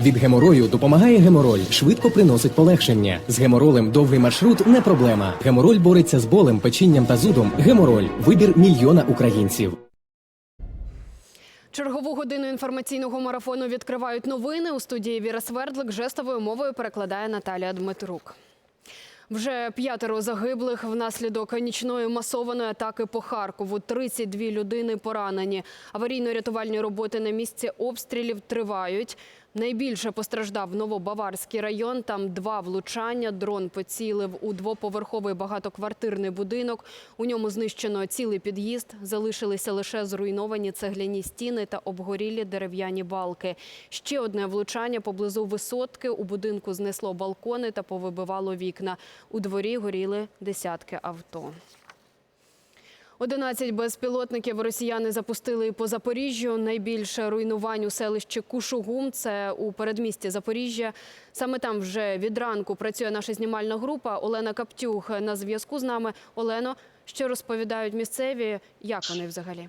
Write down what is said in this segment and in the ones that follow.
Від геморою допомагає гемороль, швидко приносить полегшення. З геморолем довгий маршрут не проблема. Гемороль бореться з болем, печінням та зудом. Гемороль вибір мільйона українців. Чергову годину інформаційного марафону відкривають новини. У студії Віра Свердлик жестовою мовою перекладає Наталія Дмитрук. Вже п'ятеро загиблих внаслідок нічної масованої атаки по Харкову. 32 людини поранені. Аварійно-рятувальні роботи на місці обстрілів тривають. Найбільше постраждав Новобаварський район. Там два влучання. Дрон поцілив у двоповерховий багатоквартирний будинок. У ньому знищено цілий під'їзд. Залишилися лише зруйновані цегляні стіни та обгорілі дерев'яні балки. Ще одне влучання поблизу висотки. У будинку знесло балкони та повибивало вікна. У дворі горіли десятки авто. 11 безпілотників росіяни запустили по Запоріжжю. Найбільше руйнувань у селищі Кушугум. Це у передмісті Запоріжжя. Саме там вже від ранку працює наша знімальна група. Олена Каптюх на зв'язку з нами. Олено, що розповідають місцеві? Як вони взагалі?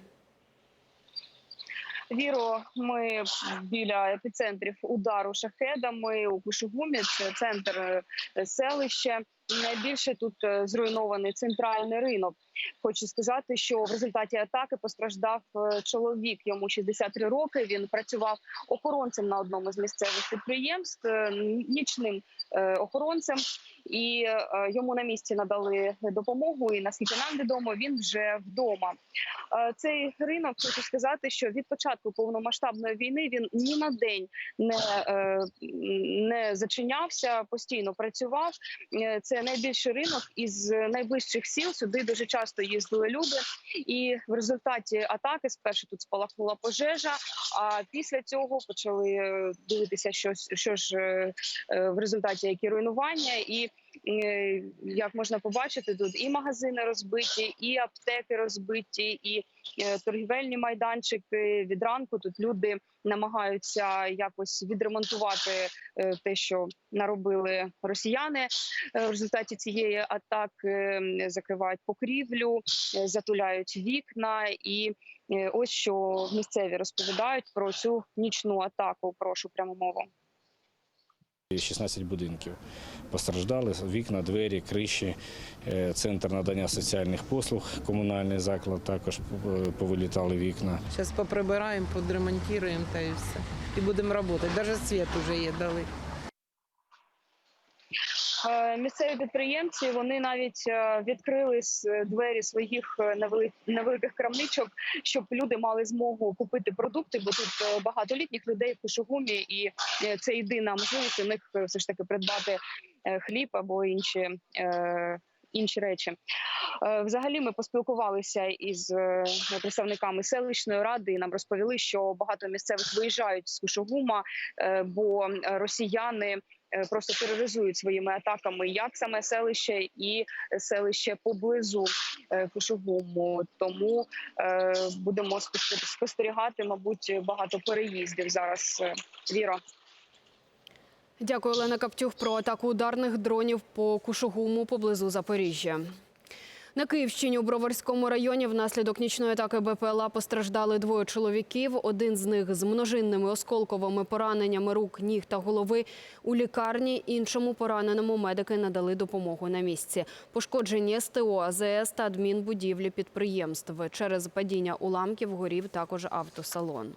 Віро, ми біля епіцентрів удару шахедами у Кушугумі. Це центр е, селища. Найбільше тут е, зруйнований центральний ринок. Хочу сказати, що в результаті атаки постраждав е, чоловік. Йому 63 роки. Він працював охоронцем на одному з місцевих підприємств, е, нічним е, охоронцем, і йому на місці надали допомогу. І наскільки нам відомо, він вже вдома. Цей ринок хочу сказати, що від початку повномасштабної війни він ні на день не, не зачинявся, постійно працював. Це найбільший ринок із найближчих сіл. Сюди дуже часто їздили люди. І в результаті атаки спершу тут спалахнула пожежа. А після цього почали е, дивитися, що, що ж е, е, в результаті які руйнування і. Як можна побачити, тут і магазини розбиті, і аптеки розбиті, і е, торгівельні майданчики. Від ранку тут люди намагаються якось відремонтувати е, те, що наробили росіяни. Е, В результаті цієї атаки закривають покрівлю, затуляють вікна. І ось що місцеві розповідають про цю нічну атаку. Прошу пряму мову. 16 будинків постраждали вікна, двері, криші, е, центр надання соціальних послуг, комунальний заклад також е, повилітали вікна. Зараз поприбираємо, подремонтуємо та і все. І будемо працювати. Навіть світ вже є дали. Е, Місцеві підприємці вони навіть е, відкрили с- двері своїх е, невели- невеликих крамничок, щоб люди мали змогу купити продукти, бо тут е, багато літніх людей в Кушугумі, і е, це єдина можливість у них е, все ж таки придбати е, хліб або інші. е, Інші речі Е, взагалі ми поспілкувалися із е, представниками селищної ради. і Нам розповіли, що багато місцевих виїжджають з Кушугума, е, бо е, росіяни е, просто тероризують своїми атаками як саме селище і селище поблизу е, Кушугуму. Тому е, будемо спостерігати- мабуть, багато переїздів зараз. Е, Віра. Дякую, Олена Каптюх, про атаку ударних дронів по Кушугуму поблизу Запоріжжя. На Київщині у Броварському районі внаслідок нічної атаки БПЛА постраждали двоє чоловіків. Один з них з множинними осколковими пораненнями рук, ніг та голови у лікарні. Іншому пораненому медики надали допомогу на місці. Пошкоджені СТО, АЗС та адмінбудівлі підприємств. Через падіння уламків горів також автосалон.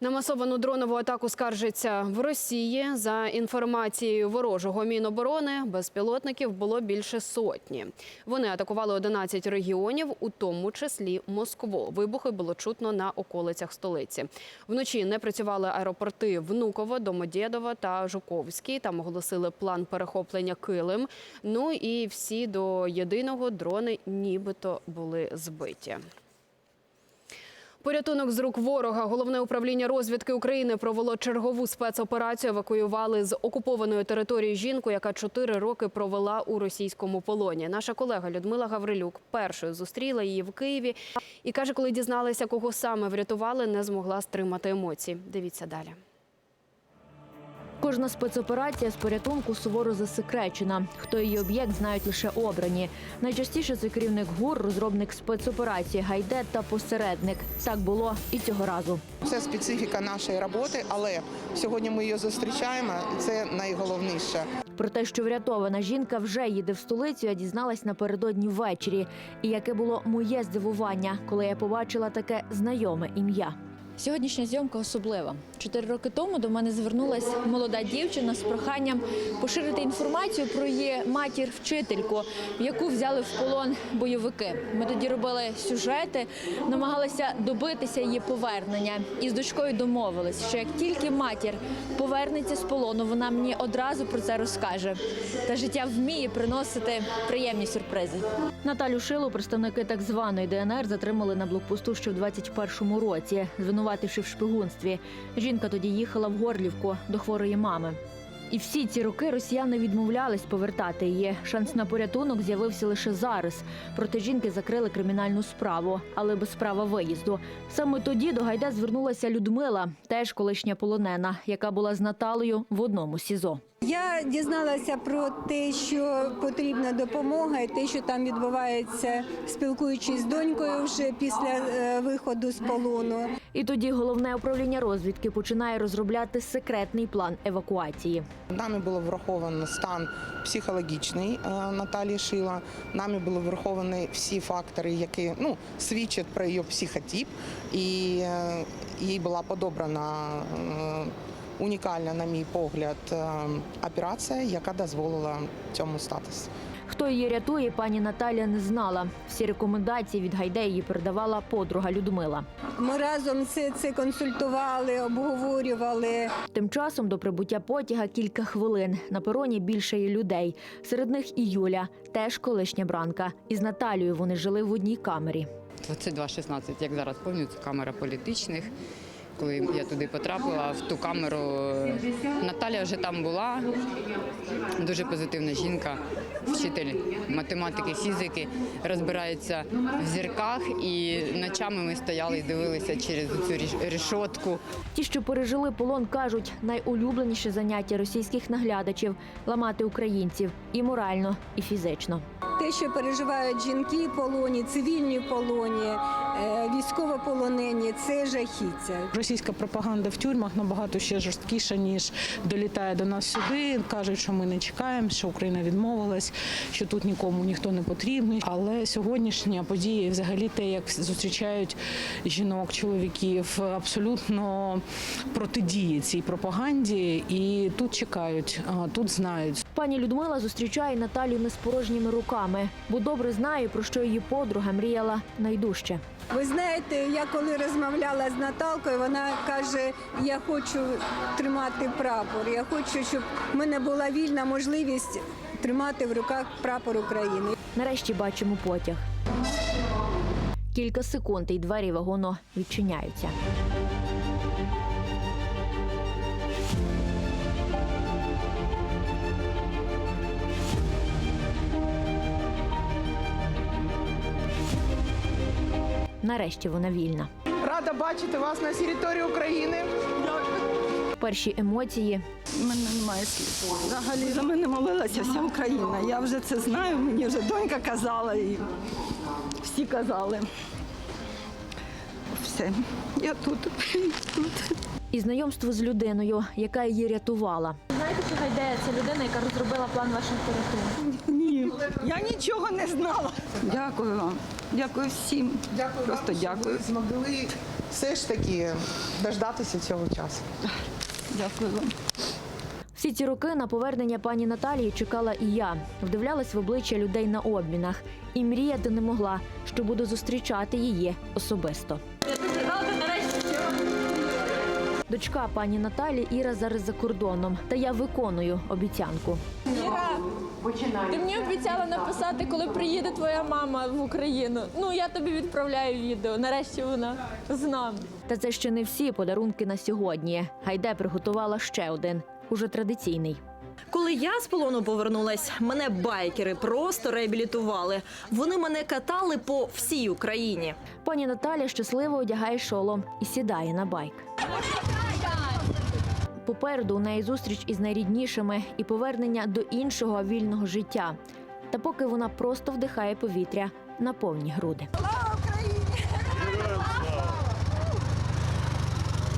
На масовану дронову атаку скаржиться в Росії. За інформацією ворожого міноборони, безпілотників було більше сотні. Вони атакували 11 регіонів, у тому числі Москву. Вибухи було чутно на околицях столиці. Вночі не працювали аеропорти Внуково, Домодєдово та Жуковський. Там оголосили план перехоплення Килим. Ну і всі до єдиного дрони нібито були збиті. Порятунок з рук ворога. Головне управління розвідки України провело чергову спецоперацію. Евакуювали з окупованої території жінку, яка чотири роки провела у російському полоні. Наша колега Людмила Гаврилюк першою зустріла її в Києві і каже, коли дізналася, кого саме врятували, не змогла стримати емоцій. Дивіться далі. Кожна спецоперація з порятунку суворо засекречена. Хто її об'єкт, знають лише обрані. Найчастіше це керівник ГУР, розробник спецоперації, гайде та посередник. Так було і цього разу. Це специфіка нашої роботи, але сьогодні ми її зустрічаємо, і це найголовніше. Про те, що врятована жінка вже їде в столицю, я дізналась напередодні ввечері. І яке було моє здивування, коли я побачила таке знайоме ім'я. Сьогоднішня зйомка особлива. Чотири роки тому до мене звернулася молода дівчина з проханням поширити інформацію про її матір-вчительку, яку взяли в полон бойовики. Ми тоді робили сюжети, намагалися добитися її повернення. І з дочкою домовились, що як тільки матір повернеться з полону, вона мені одразу про це розкаже. Та життя вміє приносити приємні сюрпризи. Наталю Шилу представники так званої ДНР затримали на блокпосту ще в 21-му році, звинувативши в шпигунстві. Жінка тоді їхала в Горлівку до хворої мами. І всі ці роки росіяни відмовлялись повертати її. Шанс на порятунок з'явився лише зараз. Проти жінки закрили кримінальну справу, але без права виїзду. Саме тоді до Гайда звернулася Людмила, теж колишня полонена, яка була з Наталею в одному СІЗО. Я дізналася про те, що потрібна допомога, і те, що там відбувається, спілкуючись з донькою вже після е, виходу з полону. І тоді головне управління розвідки починає розробляти секретний план евакуації. Нами було враховано стан психологічний е, Наталії Шила. Нами були враховані всі фактори, які ну, свідчать про її психотип, і е, їй була подобрана унікальна, на мій погляд, е, операція, яка дозволила цьому статись. Хто її рятує, пані Наталя не знала. Всі рекомендації від Гайде її передавала подруга Людмила. Ми разом все це консультували, обговорювали. Тим часом до прибуття потяга кілька хвилин. На пероні більше є людей. Серед них і Юля, теж колишня бранка. Із Наталією вони жили в одній камері. 22-16, як зараз пам'ятаю, це камера політичних. Коли я туди потрапила, в ту камеру Наталя вже там була. Дуже позитивна жінка, вчитель математики, фізики, розбирається в зірках. І ночами ми стояли і дивилися через цю решотку. Ті, що пережили полон, кажуть, найулюбленіше заняття російських наглядачів ламати українців і морально, і фізично. Те, що переживають жінки в полоні, цивільні в полоні, військовополонені, це жахіття. Російська пропаганда в тюрмах набагато ще жорсткіша, ніж долітає до нас сюди. Кажуть, що ми не чекаємо, що Україна відмовилась, що тут нікому ніхто не потрібний. Але сьогоднішня подія, взагалі те, як зустрічають жінок, чоловіків, абсолютно протидіє цій пропаганді. І тут чекають, тут знають. Пані Людмила зустрічає Наталю не з порожніми руками, бо добре знає, про що її подруга мріяла найдужче. Ви знаєте, я коли розмовляла з Наталкою, вона каже: я хочу тримати прапор. Я хочу, щоб в мене була вільна можливість тримати в руках прапор України. Нарешті бачимо потяг. Кілька секунд і двері вагону відчиняються. Нарешті вона вільна. Рада бачити вас на території України. Перші емоції У мене немає слів. Взагалі за мене молилася вся Україна. Я вже це знаю, мені вже донька казала і всі казали. Все, я тут. тут. і знайомство з людиною, яка її рятувала. Знаєте, що Гайдея це людина, яка розробила план ваших порятунків? Ні, я нічого не знала. Дякую вам. Дякую всім. Дякую Просто вам, дякую. що ви змогли все ж таки дождатися цього часу. Дякую вам. Всі ці роки на повернення пані Наталії чекала і я. Вдивлялась в обличчя людей на обмінах і мріяти не могла, що буду зустрічати її особисто. Дочка пані Наталі Іра зараз за кордоном, та я виконую обіцянку. Іра, Ти мені обіцяла написати, коли приїде твоя мама в Україну. Ну я тобі відправляю відео. Нарешті вона з нами. Та це ще не всі подарунки на сьогодні. Гайде приготувала ще один, уже традиційний. Коли я з полону повернулась, мене байкери просто реабілітували. Вони мене катали по всій Україні. Пані Наталя щасливо одягає шолом і сідає на байк. Попереду у неї зустріч із найріднішими і повернення до іншого вільного життя. Та поки вона просто вдихає повітря на повні груди.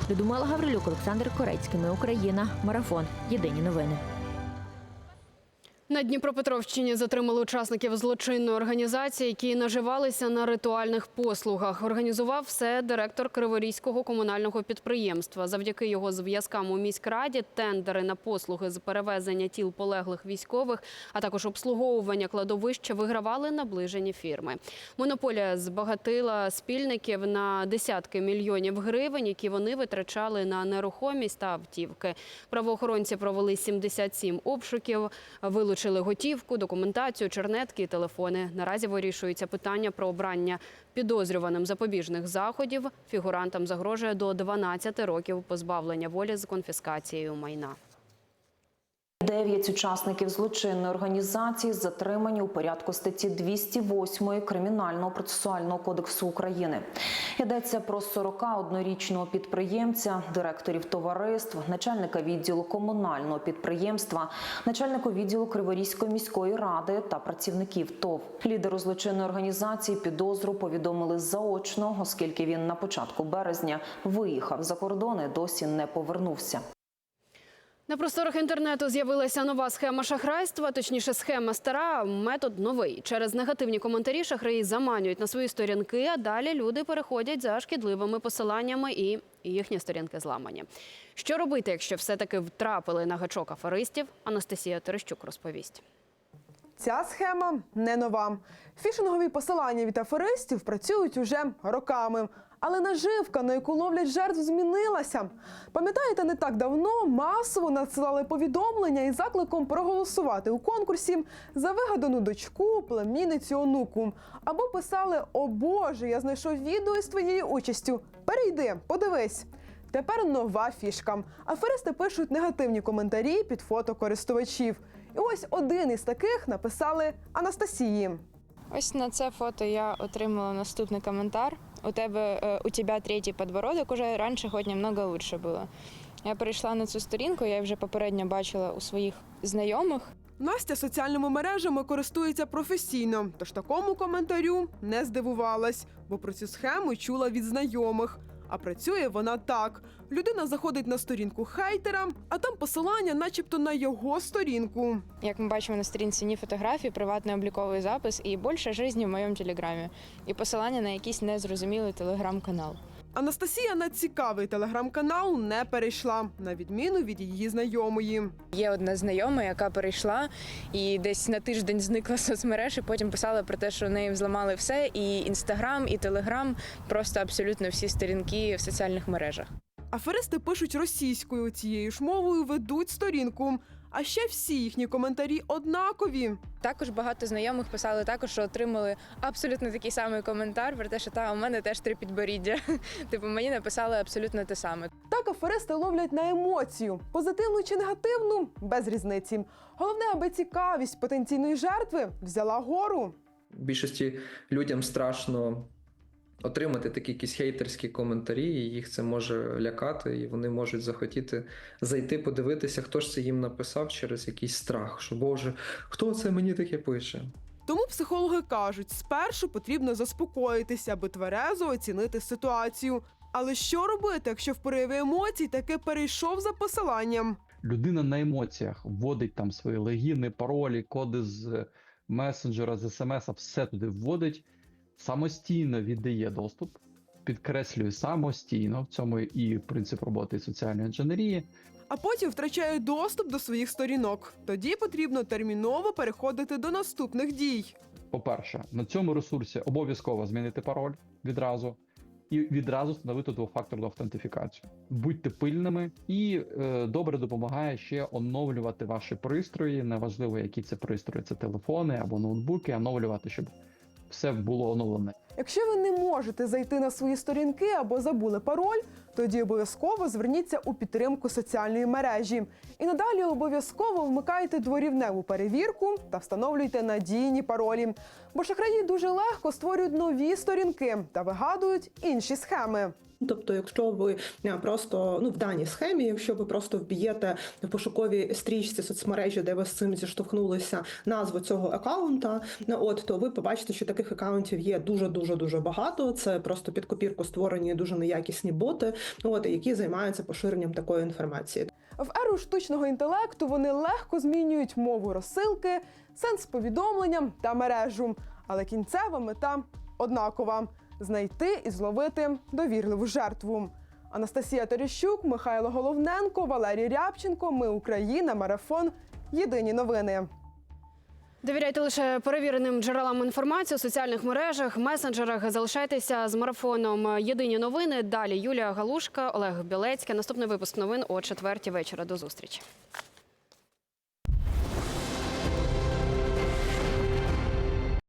Людмила Гаврилюк, Олександр Корецький. Ми Україна. Марафон. Єдині новини. На Дніпропетровщині затримали учасників злочинної організації, які наживалися на ритуальних послугах. Організував все директор Криворізького комунального підприємства. Завдяки його зв'язкам у міськраді тендери на послуги з перевезення тіл полеглих військових, а також обслуговування кладовища вигравали наближені фірми. Монополія збагатила спільників на десятки мільйонів гривень, які вони витрачали на нерухомість та автівки. Правоохоронці провели 77 обшуків, вилучили готівку, документацію, чернетки і телефони. Наразі вирішується питання про обрання підозрюваним запобіжних заходів. Фігурантам загрожує до 12 років позбавлення волі з конфіскацією майна. Дев'ять учасників злочинної організації затримані у порядку статті 208 Кримінального процесуального кодексу України. Йдеться про 41-річного підприємця, директорів товариств, начальника відділу комунального підприємства, начальника відділу Криворізької міської ради та працівників ТОВ. Лідеру злочинної організації підозру повідомили заочно, оскільки він на початку березня виїхав за кордон і досі не повернувся. На просторах інтернету з'явилася нова схема шахрайства, точніше, схема стара, метод новий. Через негативні коментарі шахраї заманюють на свої сторінки, а далі люди переходять за шкідливими посиланнями і їхні сторінки зламані. Що робити, якщо все-таки втрапили на гачок аферистів? Анастасія Терещук розповість. Ця схема не нова. Фішингові посилання від аферистів працюють уже роками. Але наживка, на яку ловлять жертв, змінилася. Пам'ятаєте, не так давно масово надсилали повідомлення із закликом проголосувати у конкурсі за вигадану дочку, племінницю, онуку. Або писали О Боже, я знайшов відео із твоєю участю. Перейди, подивись. Тепер нова фішка. Аферисти пишуть негативні коментарі під фото користувачів. І ось один із таких написали Анастасії. Ось на це фото я отримала наступний коментар. У тебе е, у тебе третій подбородок уже раніше хоч немного лучше було. Я перейшла на цю сторінку, я вже попередньо бачила у своїх знайомих. Настя соціальними мережами користується професійно, тож такому коментарю не здивувалась, бо про цю схему чула від знайомих. А працює вона так: людина заходить на сторінку хейтера, а там посилання, начебто, на його сторінку. Як ми бачимо на сторінці ні фотографії, приватний обліковий запис і більше житті в моєму телеграмі. І посилання на якийсь незрозумілий телеграм-канал. Анастасія на цікавий телеграм-канал не перейшла, на відміну від її знайомої. Є одна знайома, яка перейшла і десь на тиждень зникла з соцмереж, і потім писала про те, що в неї взламали все, і інстаграм, і телеграм, просто абсолютно всі сторінки в соціальних мережах. Аферисти пишуть російською, цією ж мовою ведуть сторінку. А ще всі їхні коментарі однакові. Також багато знайомих писали також, що отримали абсолютно такий самий коментар про те, що та у мене теж три підборіддя. Типу мені написали абсолютно те саме. Так аферисти ловлять на емоцію, позитивну чи негативну, без різниці. Головне, аби цікавість потенційної жертви взяла гору. Більшості людям страшно отримати такі якісь хейтерські коментарі, і їх це може лякати, і вони можуть захотіти зайти, подивитися, хто ж це їм написав через якийсь страх, що Боже, хто це мені таке пише? Тому психологи кажуть, спершу потрібно заспокоїтися, аби тверезо оцінити ситуацію. Але що робити, якщо в пориві емоцій таки перейшов за посиланням? людина на емоціях вводить там свої логіни, паролі, коди з месенджера, з смс, все туди вводить, самостійно віддає доступ, підкреслюю самостійно, в цьому і принцип роботи соціальної інженерії. А потім втрачає доступ до своїх сторінок. Тоді потрібно терміново переходити до наступних дій. По-перше, на цьому ресурсі обов'язково змінити пароль відразу. І відразу встановити двофакторну автентифікацію. Будьте пильними і е, добре допомагає ще оновлювати ваші пристрої. Неважливо, які це пристрої, це телефони або ноутбуки, оновлювати, щоб все було оновлене. Якщо ви не можете зайти на свої сторінки або забули пароль, тоді обов'язково зверніться у підтримку соціальної мережі. І надалі обов'язково вмикайте дворівневу перевірку та встановлюйте надійні паролі. Бо шахраї дуже легко створюють нові сторінки та вигадують інші схеми. Тобто, якщо ви е, просто ну в даній схемі, якщо ви просто вб'єте в пошуковій стрічці соцмережі, де ви з цим зіштовхнулися, назву цього акаунта, ну, от то ви побачите, що таких акаунтів є дуже дуже дуже багато. Це просто під копірку створені дуже неякісні боти, от які займаються поширенням такої інформації. В еру штучного інтелекту вони легко змінюють мову розсилки, сенс повідомлення та мережу. Але кінцева мета однакова знайти і зловити довірливу жертву. Анастасія Терещук, Михайло Головненко, Валерій Рябченко. Ми Україна. Марафон. Єдині новини. Довіряйте лише перевіреним джерелам інформації у соціальних мережах, месенджерах. Залишайтеся з марафоном Єдині новини. Далі Юлія Галушка, Олег Білецький. Наступний випуск новин о четвертій вечора. До зустрічі.